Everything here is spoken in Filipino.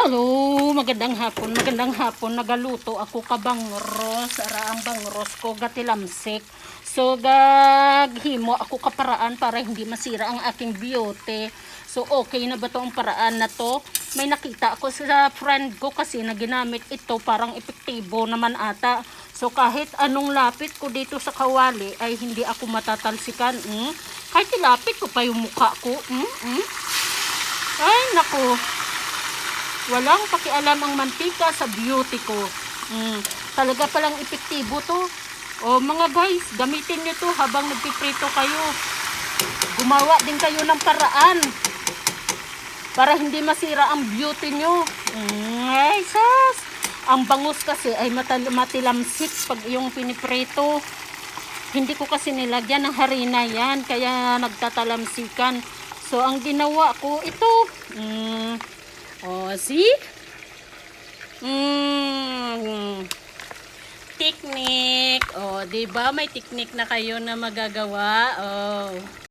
Hello, magandang hapon, magandang hapon. Nagaluto ako kabang ros, araang bang ros ko gatilamsik. So gaghimo ako kaparaan para hindi masira ang aking beauty. So okay na ba to ang paraan na to? May nakita ako sa friend ko kasi na ginamit ito parang epektibo naman ata. So kahit anong lapit ko dito sa kawali ay hindi ako matatalsikan. Mm? Kahit ilapit ko pa yung mukha ko. Mm? Mm? Ay nako. Walang pakialam ang mantika sa beauty ko. Mm, talaga palang epektibo to. O mga guys, gamitin nyo to habang nagpiprito kayo. Gumawa din kayo ng paraan para hindi masira ang beauty nyo. Mm, ay! Ang bangus kasi ay matilamsik pag yung piniprito. Hindi ko kasi nilagyan ng harina yan, kaya nagtatalamsikan. So, ang ginawa ko, ito. Mm, oh, see? Mm, technique. Oh, 'di ba? May technique na kayo na magagawa. Oh.